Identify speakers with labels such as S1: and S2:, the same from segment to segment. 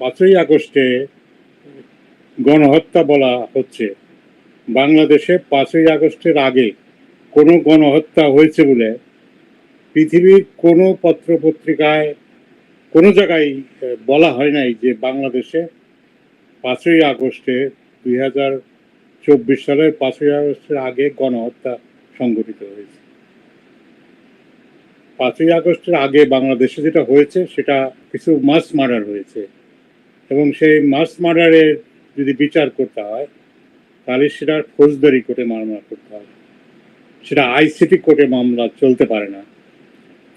S1: পাঁচই আগস্টে গণহত্যা বলা হচ্ছে। বাংলাদেশে পাঁচই আগস্টের আগে কোনো গণহত্যা হয়েছে বলে পৃথিবীর কোনো পত্র পত্রিকায় কোনো জায়গায় বলা হয় নাই যে বাংলাদেশে পাঁচই আগস্টে দুই হাজার চব্বিশ সালের পাঁচই আগস্টের আগে গণহত্যা সংঘটিত হয়েছে। পাঁচই আগস্টের আগে বাংলাদেশে যেটা হয়েছে সেটা কিছু মাস মার্ডার হয়েছে। এবং সেই মাস মার্ডারের যদি বিচার করতে হয়, তাহলে সেটা ফৌজদারি কোর্টে মামলা করতে হয় সেটা আইসিটি কোর্টে মামলা চলতে পারে না।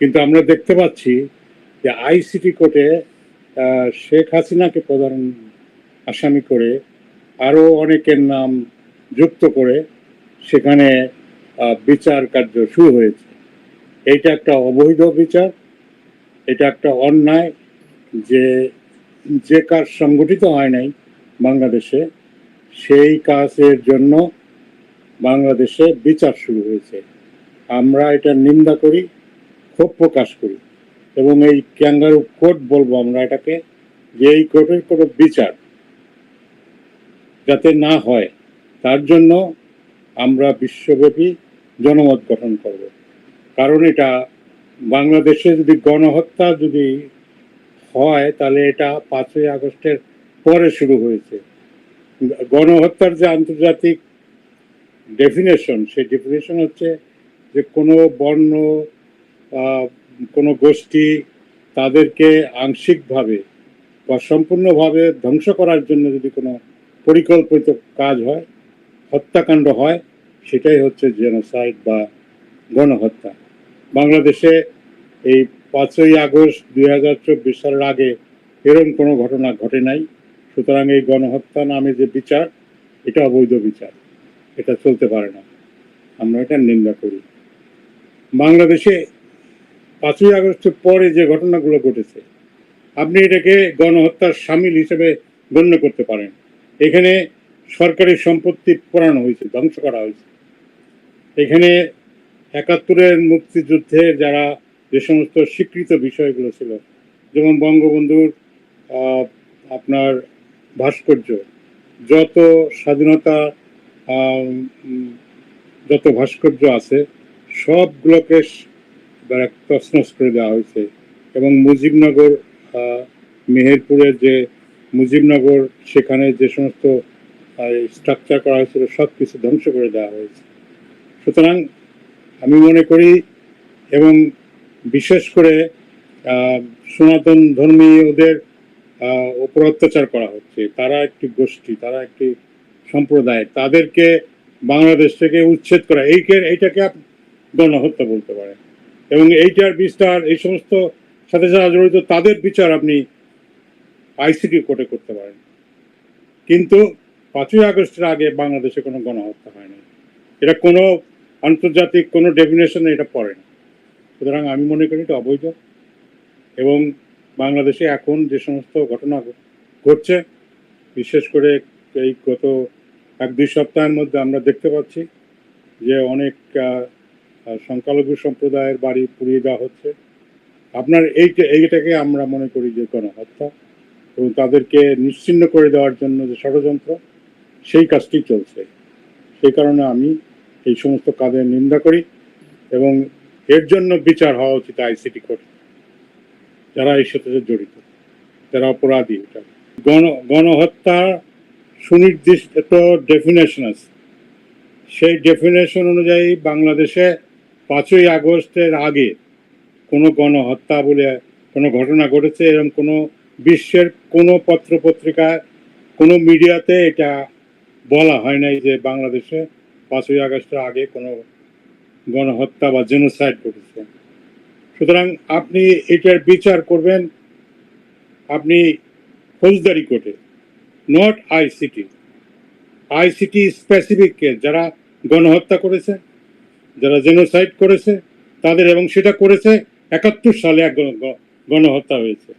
S1: কিন্তু আমরা দেখতে পাচ্ছি যে আইসিটি কোর্টে শেখ হাসিনাকে প্রধান আসামি করে আরও অনেকের নাম যুক্ত করে সেখানে বিচার কার্য শুরু হয়েছে। এটা একটা অবৈধ বিচার, এটা একটা অন্যায় যে যে কাজ সংগঠিত হয় নাই বাংলাদেশে, সেই কাজের জন্য বাংলাদেশে বিচার শুরু হয়েছে। আমরা এটা নিন্দা করি, ক্ষোভ প্রকাশ করি এবং এই ক্যাঙ্গারু কোর্ট বলব আমরা এটাকে যে এই কোর্টের কোনো বিচার যাতে না হয়, তার জন্য আমরা বিশ্বব্যাপী জনমত গঠন করব। কারণ এটা বাংলাদেশে যদি গণহত্যা যদি হয়, তাহলে এটা পাঁচই আগস্টের পরে শুরু হয়েছে। গণহত্যার যে আন্তর্জাতিক ডেফিনেশন সেই ডেফিনেশন হচ্ছে যে কোনো বর্ণ কোনো গোষ্ঠী তাদেরকে আংশিকভাবে বা সম্পূর্ণভাবে ধ্বংস করার জন্য যদি কোনো পরিকল্পিত কাজ হয়, হত্যাকাণ্ড হয়, সেটাই হচ্ছে জেনোসাইড বা গণহত্যা। বাংলাদেশে এই পাঁচই আগস্ট দুই হাজার চব্বিশ সালের আগে এরকম কোনো ঘটনা ঘটে নাই। সুতরাং এই গণহত্যা নামে যে বিচার, এটা অবৈধ বিচার। এটা চলতে পারে না। আমরা এটা নিন্দা করি। বাংলাদেশে পাঁচই আগস্টের পরে যে ঘটনাগুলো ঘটেছে, আপনি এটাকে গণহত্যার সামিল হিসেবে গণ্য করতে পারেন। এখানে সরকারি সম্পত্তি পোড়ানো হয়েছে, ধ্বংস করা হয়েছে। এখানে একাত্তরের মুক্তিযুদ্ধের যারা যে সমস্ত স্বীকৃত বিষয়গুলো ছিল, যেমন বঙ্গবন্ধুর আপনার ভাস্কর্য, যত স্বাধীনতা যত ভাস্কর্য আছে, সবগুলোকে স- এবার তছনছ করে দেওয়া হয়েছে। এবং মুজিবনগর মেহেরপুরের যে মুজিবনগর, সেখানে যে সমস্ত স্ট্রাকচার করা হয়েছিল সব কিছু ধ্বংস করে দেওয়া হয়েছে। সুতরাং আমি মনে করি এবং বিশেষ করে সনাতন ধর্মীয়দের উপর অত্যাচার করা হচ্ছে। তারা একটি গোষ্ঠী, তারা একটি সম্প্রদায়। তাদেরকে বাংলাদেশ থেকে উচ্ছেদ করা, এইকে, এইটাকে গণহত্যা বলতে পারেন এবং এইটার বিস্তার, এই সমস্ত সাথে যারা জড়িত, তাদের বিচার আপনি আইসিটি কোর্টে করতে পারেন। কিন্তু পাঁচই আগস্টের আগে বাংলাদেশে কোনো গণহত্যা হয়নি। এটা কোনো আন্তর্জাতিক কোনো ডেফিনেশনে এটা পড়ে না সুতরাং আমি মনে করি এটা অবৈধ। এবং বাংলাদেশে এখন যে সমস্ত ঘটনা ঘটছে, বিশেষ করে এই গত এক দুই সপ্তাহের মধ্যে আমরা দেখতে পাচ্ছি যে অনেক সংখ্যালঘু সম্প্রদায়ের বাড়ি পুড়িয়ে দেওয়া হচ্ছে। আপনার এইটা, এইটাকে আমরা মনে করি যে গণহত্যা এবং তাদেরকে নিশ্চিন্ন করে দেওয়ার জন্য যে ষড়যন্ত্র, সেই কাজটি চলছে। সেই কারণে আমি এই সমস্ত কাজের নিন্দা করি এবং এর জন্য বিচার হওয়া উচিত আইসিটি কোর্ট। যারা এই সাথে জড়িত, যারা অপরাধী এটা। গণ, গণহত্যা সুনির্দিষ্ট ডেফিনেশন আছে। সেই ডেফিনেশন অনুযায়ী বাংলাদেশে পাঁচই আগস্টের আগে কোনো গণহত্যা বলে কোনো ঘটনা ঘটেছে, এরকম কোনো বিশ্বের কোনো পত্র পত্রিকায় কোনো মিডিয়াতে এটা বলা হয় নাই যে বাংলাদেশে পাঁচই আগস্টের আগে কোনো গণহত্যা বা জেনোসাইড ঘটেছে। সুতরাং আপনি এটার বিচার করবেন আপনি ফৌজদারি কোর্টে not ICT ICT specific case যারা গণহত্যা করেছে, যারা জেনোসাইড করেছে, তাদের এবং সেটা করেছে একাত্তর সালে এক গণহত্যা হয়েছে।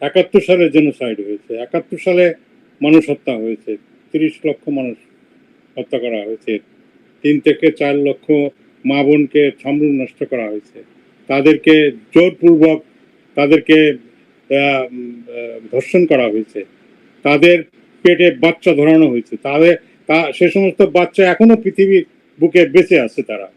S1: একাত্তর সালে জেনোসাইড হয়েছে, একাত্তর সালে মানুষ হত্যা হয়েছে, তিরিশ লক্ষ মানুষ হত্যা করা হয়েছে। তিন থেকে চার লক্ষ মা বোনকে ছামরুল নষ্ট করা হয়েছে। তাদেরকে জোরপূর্বক তাদেরকে ধর্ষণ করা হয়েছে। তাদের পেটে বাচ্চা ধরানো হয়েছে। তাদের, তা, সে সমস্ত বাচ্চা এখনও পৃথিবীর বুকে বেঁচে আছে তারা।